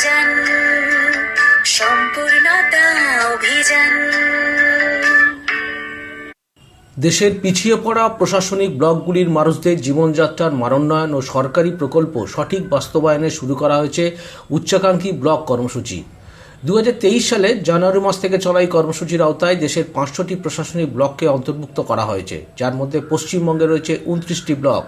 অভিযান, সম্পূর্ণতা অভিযান। দেশের পিছিয়ে পড়া প্রশাসনিক ব্লকগুলির মানুষদের জীবনযাত্রার মানোন্নয়ন ও সরকারি প্রকল্প সঠিক বাস্তবায়নে শুরু করা হয়েছে উচ্চাকাঙ্ক্ষী ব্লক কর্মসূচি। দু হাজার তেইশ সালে জানুয়ারি মাস থেকে চলা এই কর্মসূচির আওতায় দেশের পাঁচশোটি প্রশাসনিক ব্লককে অন্তর্ভুক্ত করা হয়েছে। যার মধ্যে পশ্চিমবঙ্গে রয়েছে উনত্রিশটি ব্লক।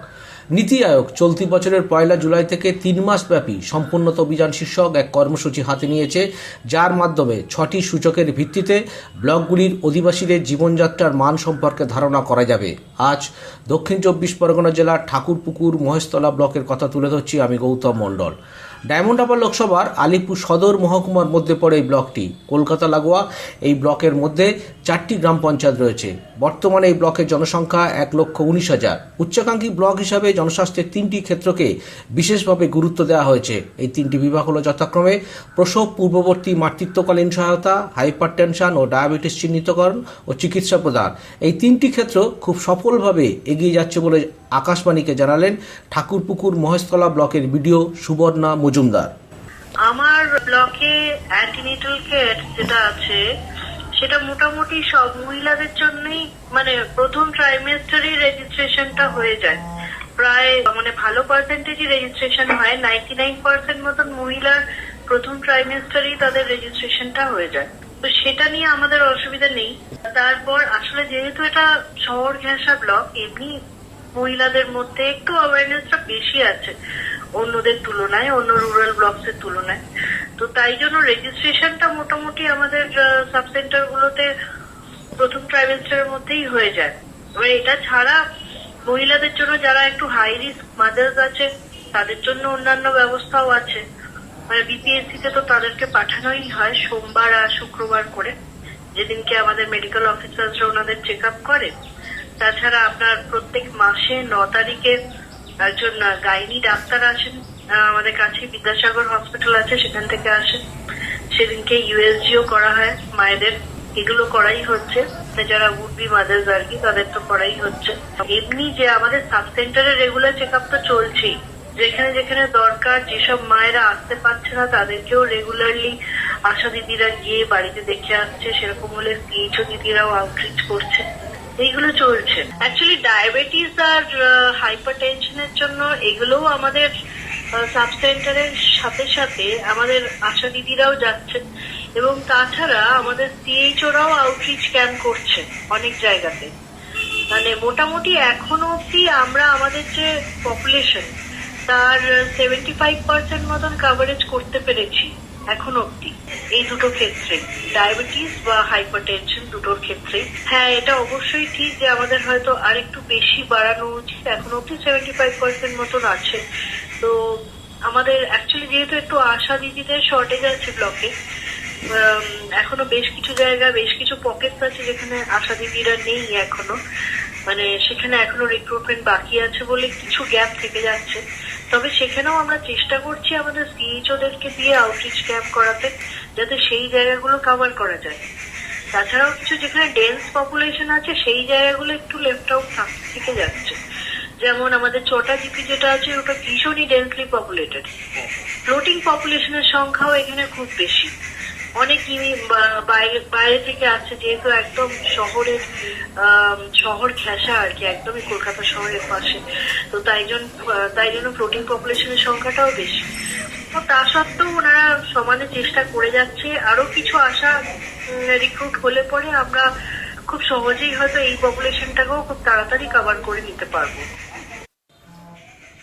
নীতি আয়োগ চলতি বছরের পয়লা জুলাই থেকে তিন মাস ব্যাপী সম্পূর্ণত অভিযান শীর্ষক এক কর্মসূচি হাতে নিয়েছে, যার মাধ্যমে ছটি সূচকের ভিত্তিতে ব্লকগুলির অধিবাসীদের জীবনযাত্রার মান সম্পর্কে ধারণা করা যাবে। আজ দক্ষিণ চব্বিশ পরগনা জেলার ঠাকুরপুকুর মহেশতলা ব্লকের কথা তুলে ধরছি আমি গৌতম মণ্ডল। ডায়মন্ড হারবার লোকসভার আলিপুর সদর মহকুমার মধ্যে পড়ে এই ব্লকটি। কলকাতা লাগোয়া, এই ব্লকের মধ্যে চারটি গ্রাম পঞ্চায়েত রয়েছে। বর্তমানে এই ব্লকের জনসংখ্যা এক লক্ষ উনিশ হাজার। উচ্চাকাঙ্ক্ষী ব্লক হিসাবে জনস্বাস্থ্যের তিনটি ক্ষেত্রকে বিশেষভাবে গুরুত্ব দেওয়া হয়েছে। এই তিনটি বিভাগ হল যথাক্রমে প্রসব, পূর্ববর্তী মাতৃত্বকালীন সহায়তা হাইপার টেনশন ও ডায়াবেটিস চিহ্নিতকরণ ও চিকিৎসা প্রদান। এই তিনটি ক্ষেত্র খুব সফলভাবে এগিয়ে যাচ্ছে বলে আকাশবাণীকে জানালেন ঠাকুরপুকুর মহেশতলা ব্লকের বিডিও সুবর্ণা মজুমদার। আমার ব্লকে অ্যান্টিনেটাল কেয়ার যেটা আছে, সেটা মোটামুটি সব মহিলাদের জন্যই মানে প্রথম ট্রাইমেস্টারই রেজিস্ট্রেশনটা হয়ে যায়। প্রায় মানে ভালো পার্সেন্টেজই রেজিস্ট্রেশন হয় নাইনটি নাইন পার্সেন্ট মতন মহিলার প্রথম ট্রাইমেস্টারই তাদের রেজিস্ট্রেশনটা হয়ে যায়। তো সেটা নিয়ে আমাদের অসুবিধা নেই। তারপর আসলে যেহেতু এটা শহর ঘেঁষা ব্লক, এমনি মহিলাদের মধ্যে একটু অ্যাওয়ারনেসটা বেশি আছে। অন্যদের তুলনায়, অন্য রুরাল ব্লকস এর তুলনায়। তো তাই জন্য রেজিস্ট্রেশনটা মোটামুটি আমাদের সাব সেন্টার গুলোতে প্রথম ট্রাইমেস্টারের মধ্যেই হয়ে যায়। এবার এটা ছাড়া মহিলাদের জন্য যারা একটু হাই রিস্ক মাদার্স আছে, তাদের জন্য অন্যান্য ব্যবস্থাও আছে। মানে বিপিএসসি তে তো তাদেরকে পাঠানোই হয় সোমবার আর শুক্রবার করে। যেদিনকে আমাদের মেডিকেল অফিসাররা ওনাদের চেক আপ করে। তাছাড়া আপনার প্রত্যেক মাসে ন তারিখে একজন গাইনি ডাক্তার আসেন আমাদের কাছে বিদ্যাসাগর হসপিটাল আছে, সেখান থেকে আসেন। সেদিনকে ইউএসজিও করা হয়, মায়েদের। এগুলো করাই হচ্ছে। যারা উডবি মাদার্স আর কি, তাদের তো করাই হচ্ছে। এমনি যে আমাদের সাব সেন্টারে রেগুলার চেক আপ তো চলছেই। যেখানে যেখানে দরকার, যেসব মায়েরা আসতে পারছে না, তাদেরকেও রেগুলারলি আশা দিদিরা গিয়ে বাড়িতে দেখে আসছে। সেরকম হলে সিএইচও দিদিরাও আউটরিচ করছে। এইগুলো চলছে। অ্যাকচুয়ালি ডায়াবেটিস আর হাইপার টেনশনের জন্য এগুলোও আমাদের সাব সেন্টারের সাথে সাথে আমাদের আশা দিদিরাও যাচ্ছেন। এবং তাছাড়া আমাদের সিএইচওরাও আউটরিচ ক্যাম্প করছে অনেক জায়গাতে। মানে মোটামুটি এখনও অব্দি আমরা আমাদের যে পপুলেশন তার সেভেন্টি ফাইভ পার্সেন্ট মতন কাভারেজ করতে পেরেছি, এখন অব্দি এই দুটো ক্ষেত্রে ডায়াবেটিস বা হাইপারটেনশন দুটোর ক্ষেত্রে। হ্যাঁ এটা অবশ্যই ঠিক যে আমাদের হয়তো আর একটু বেশি বাড়ানো উচিত। এখন অব্দি সেভেন্টি ফাইভ পার্সেন্ট মতন আছে। তো আমাদের অ্যাকচুয়ালি যেহেতু একটু আশা দিদিদের শর্টেজ আছে ব্লকে এখনও বেশ কিছু জায়গা, বেশ কিছু পকেটস আছে যেখানে আশা দিদিরা নেই এখনও। মানে সেখানে এখনও রিক্রুটমেন্ট বাকি আছে বলে কিছু গ্যাপ থেকে যাচ্ছে। তবে সেখানেও আমরা চেষ্টা করছি আমাদের সিএইচওদেরকে দিয়ে আউটরিচ ক্যাম্প করাতে যাতে সেই জায়গাগুলো কাভার করা যায়। তাছাড়াও কিছু যেখানে ডেন্স পপুলেশন আছে সেই জায়গাগুলো একটু লেফট আউট থেকে যাচ্ছে। যেমন আমাদের চটা জিপি যেটা আছে ওটা ভীষণই ডেন্সলি পপুলেটেড ফ্লোটিং পপুলেশনের সংখ্যাও এখানে খুব বেশি। অনেক ইমি- বাইরে বাইরে থেকে আসছে, যেহেতু একদম শহরের শহর ঘেঁষা আর কি, একদমই কলকাতা শহরের পাশে। তো তাই জন্য তাই জন্য ফ্লোটিং পপুলেশনের সংখ্যাটাও বেশি। তো তা সত্ত্বেও ওনারা সমানে চেষ্টা করে যাচ্ছে। আরও কিছু আশা রিক্রুট হলে পরে আমরা খুব সহজেই হয়তো এই পপুলেশনটাকেও খুব তাড়াতাড়ি কভার করে নিতে পারব।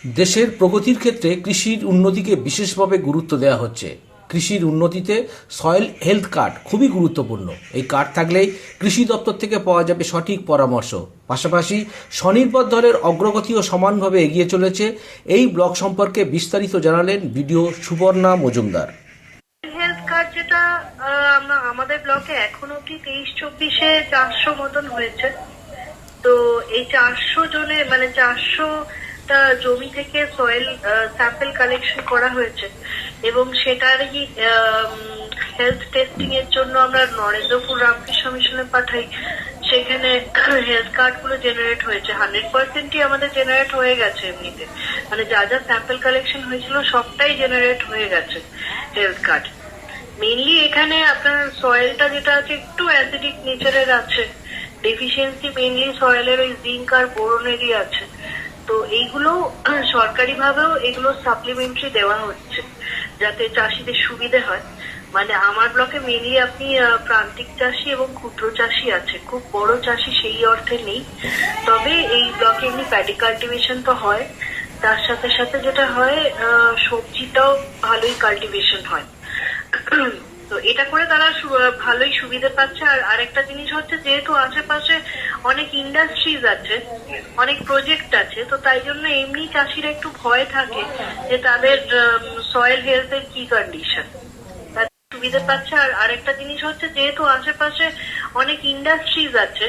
দেশের প্রগতির ক্ষেত্রে কৃষির উন্নতিকে বিশেষভাবে গুরুত্ব দেওয়া হচ্ছে। কৃষির উন্নতিতে সয়েল হেলথ কার্ড খুবই গুরুত্বপূর্ণ। এই কার্ড থাকলেই কৃষি দপ্তর থেকে পাওয়া যাবে সঠিক পরামর্শ। পাশাপাশি স্বনির্ভর দলের অগ্রগতিও সমানভাবে এগিয়ে চলেছে। এই ব্লক সম্পর্কে বিস্তারিত জানালেন BDO Subarna Majumdar. Health card যেটা আমাদের ব্লকে এখন অব্দি তেইশ, চব্বিশে চারশো মতন হয়েছে। তো এই চারশো জনে মানে চারশোটা জমি থেকে সয়েল স্যাম্পেল কালেকশন করা হয়েছে এবং সেটারই হেলথ টেস্টিং এর জন্য আমরা নরেন্দ্রপুর রামকৃষ্ণ মিশনে পাঠাই। সেখানে হেলথ কার্ডগুলো জেনারেট হয়েছে। হান্ড্রেড পার্সেন্টই আমাদের জেনারেট হয়ে গেছে এমনিতে। মানে যা যা স্যাম্পল কালেকশন হয়েছিল সবটাই জেনারেট হয়ে গেছে হেলথ কার্ড মেনলি এখানে আপনার সয়েলটা যেটা আছে একটু অ্যাসিডিক নেচারের আছে। ডেফিসিয়েন্সি মেনলি সয়েলের ওই জিঙ্ক আর বোরনেরই আছে। তো এইগুলো সরকারিভাবেও এগুলো সাপ্লিমেন্টারি দেওয়া হচ্ছে, যাতে চাষিদের সুবিধে হয়। মানে আমার ব্লকে মেনলি আপনি প্রান্তিক চাষি এবং ক্ষুদ্র চাষি আছে, খুব বড় চাষি সেই অর্থে নেই। তবে এই ব্লকে এমনি প্যাডি কাল্টিভেশন তো হয়, তার সাথে সাথে যেটা হয় সবজিটাও ভালোই কাল্টিভেশন হয়। তো এটা করে তারা ভালোই সুবিধা পাচ্ছে। আর আরেকটা জিনিস হচ্ছে, যেহেতু আশেপাশে অনেক ইন্ডাস্ট্রিজ আছে, অনেক প্রজেক্ট আছে, তো তাই জন্য এমনি চাষিরা একটু ভয় থাকে যে তাদের সয়েল হেলথের কি কন্ডিশন সুবিধা পাচ্ছে। আর আরেকটা জিনিস হচ্ছে, যেহেতু আশেপাশে অনেক ইন্ডাস্ট্রিজ আছে,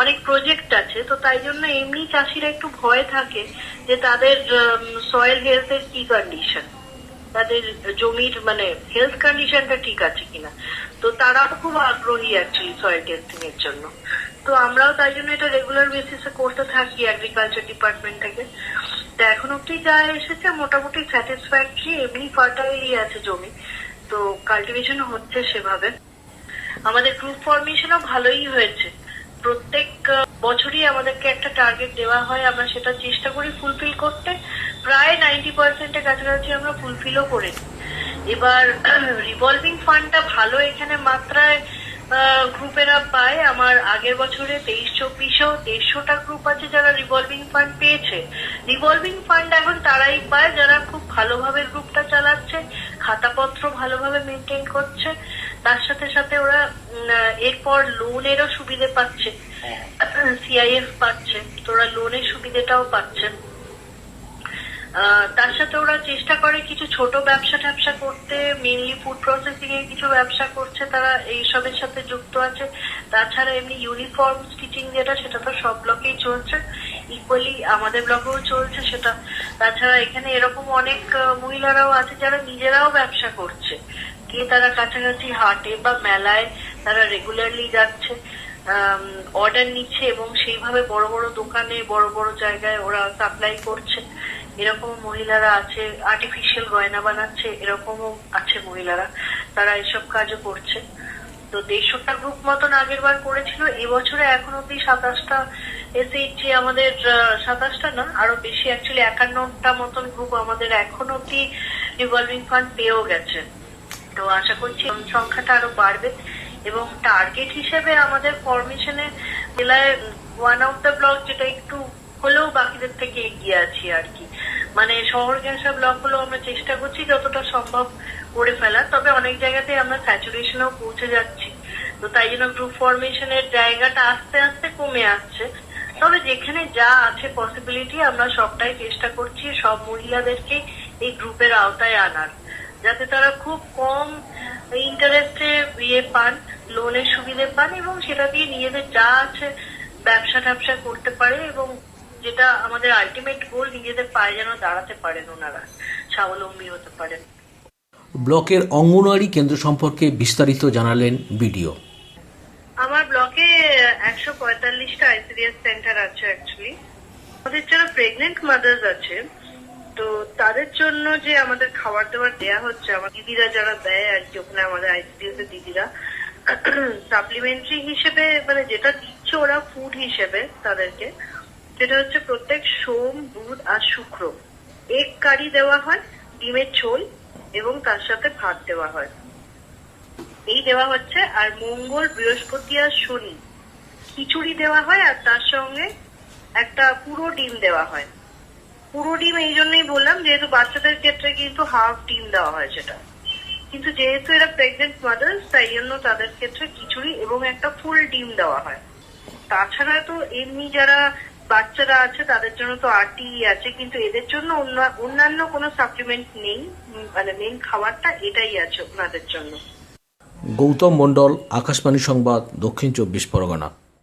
অনেক প্রজেক্ট আছে, তো তাই জন্য এমনি চাষিরা একটু ভয় থাকে যে তাদের সয়েল হেলথের কি কন্ডিশন তাদের জমির মানে হেলথ কন্ডিশনটা ঠিক আছে কিনা। তো তারাও খুব আগ্রহী অ্যাকচুয়ালি সয়েল টেস্টিং এর জন্য। তো আমরাও তাই জন্য এটা রেগুলার বেসিসে করতে থাকি এগ্রিকালচার ডিপার্টমেন্ট থেকে। তো এখন অব্দি যা এসেছে, মোটামুটি স্যাটিসফ্যাক্টরি এমনি ফার্টাইলই আছে জমি। তো কাল্টিভেশন হচ্ছে সেভাবে। আমাদের গ্রুপ ফরমেশনও ভালোই হয়েছে। প্রত্যেক বছরই আমাদেরকে একটা টার্গেট দেওয়া হয়। আমরা সেটা চেষ্টা করি ফুলফিল করতে। প্রায় নাইনটি পার্সেন্টের কাছাকাছি আমরা ফুলফিলও করি এবার রিভলভিং ফান্ডটা ভালো এখানে মাত্রায় গ্রুপেরা পায়। আমার আগের বছরে তেইশ চব্বিশেও দেড়শোটা গ্রুপ আছে যারা রিভলভিং ফান্ড পেয়েছে। রিভলভিং ফান্ড এখন তারাই পায় যারা খুব ভালোভাবে গ্রুপটা চালাচ্ছে খাতাপত্র ভালোভাবে মেনটেন করছে। তার সাথে সাথে ওরা এরপর লোনেরও সুবিধে পাচ্ছে। সিআইএফ পাচ্ছে তো ওরা লোনের সুবিধেটাও পাচ্ছে। তার সাথে ওরা চেষ্টা করে কিছু ছোট ব্যবসা ট্যাবসা করতে মেনলি ফুড প্রসেসিং এর কিছু ব্যবসা করছে তারা, এইসবের সাথে যুক্ত আছে। তাছাড়া এমনি ইউনিফর্ম স্টিচিং যেটা, সেটা তো সব ব্লকেই চলছে। ইকুয়ালি আমাদের ব্লকেও চলছে সেটা। তাছাড়া এখানে এরকম অনেক মহিলারাও আছে যারা নিজেরাও ব্যবসা করছে। গিয়ে তারা কাছাকাছি হাটে বা মেলায় তারা রেগুলারলি যাচ্ছে অর্ডার নিচ্ছে এবং সেইভাবে বড় বড় দোকানে, বড় বড় জায়গায় ওরা সাপ্লাই করছে। এরকম মহিলারা আছে আর্টিফিশিয়াল গয়না বানাচ্ছে, এরকমও আছে মহিলারা। তারা এসব কাজও করছে। তো দেড়শোটা গ্রুপ মতন আগের বার করেছিল, এবছরে এখন অব্দি সাতাশটা এসএইচজি আমাদের সাতাশটা না, আরও বেশি অ্যাকচুয়ালি একান্নটা মতন গ্রুপ আমাদের এখন অব্দি রিভলভিং ফান্ড পেয়েও গেছে। তো আশা করছি সংখ্যাটা আরও বাড়বে এবং টার্গেট হিসেবে আমাদের ফরমেশনে জেলায় ওয়ান অফ দ্য ব্লক যেটা একটু হলেও বাকিদের থেকে এগিয়ে আছি আর কি। মানে শহর গ্যাসা ব্লক হলেও আমরা চেষ্টা করছি যতটা সম্ভব করে ফেলার, তবে অনেক জায়গাতে আমরা স্যাচুরেশনেও পৌঁছে যাচ্ছি। তো তাই জন্য গ্রুপ ফরমেশনের জায়গাটা আস্তে আস্তে কমে আসছে। তবে যেখানে যা আছে পসিবিলিটি আমরা সবটাই চেষ্টা করছি সব মহিলাদেরকে এই গ্রুপের আওতায় আনার। যাতে তারা খুব কম ইন্টারেস্টে ইয়ে পান লোনের সুবিধে পান এবং সেটা দিয়ে নিজেদের যা আছে ব্যবসা ট্যাবসা করতে পারে এবং যেটা আমাদের আলটিমেট গোল নিজেদের পায়ে যেন দাঁড়াতে পারেন ওনারা স্বাবলম্বী হতে পারেন। ব্লকের অঙ্গনওয়াড়ি কেন্দ্র সম্পর্কে বিস্তারিত জানালেন বিডিও। আমার ব্লকে একশো পঁয়তাল্লিশটা আইসিডিএস সেন্টার আছে অ্যাকচুয়ালি আমাদের যারা প্রেগনেন্ট মাদার্স আছে তো তাদের জন্য যে আমাদের খাবার দাবার দেয়া হচ্ছে আমার দিদিরা যারা দেয় আর কি ওখানে আমাদের আইসিডিএস এর দিদিরা সাপ্লিমেন্টারি হিসেবে মানে যেটা দিচ্ছে ওরা ফুড হিসেবে তাদেরকে সেটা হচ্ছে প্রত্যেক সোম, বুধ আর শুক্র। এক কারি দেওয়া হয়, ডিমের ঝোল এবং তার সাথে ভাত দেওয়া হয়। এই দেওয়া হচ্ছে, আর মঙ্গল, বৃহস্পতি আর শনি। খিচুড়ি দেওয়া হয়, আর তার সঙ্গে একটা পুরো ডিম দেওয়া হয়। পুরো ডিম এই জন্যই বললাম, যেহেতু বাচ্চাদের ক্ষেত্রে কিন্তু হাফ ডিম দেওয়া হয় সেটা। কিন্তু যেহেতু এরা প্রেগনেন্ট মাদার্স তাই জন্য তাদের ক্ষেত্রে খিচুড়ি এবং একটা ফুল ডিম দেওয়া হয়। তাছাড়া তো এমনি যারা বাচ্চারা আছে, তাদের জন্য তো আরটি আছে, কিন্তু এদের জন্য অন্য- অন্যান্য কোনো সাপ্লিমেন্ট নেই মানে মেন খাবারটা এটাই আছে ওনাদের জন্য। গৌতম মণ্ডল, আকাশবাণী সংবাদ, দক্ষিণ চব্বিশ পরগনা।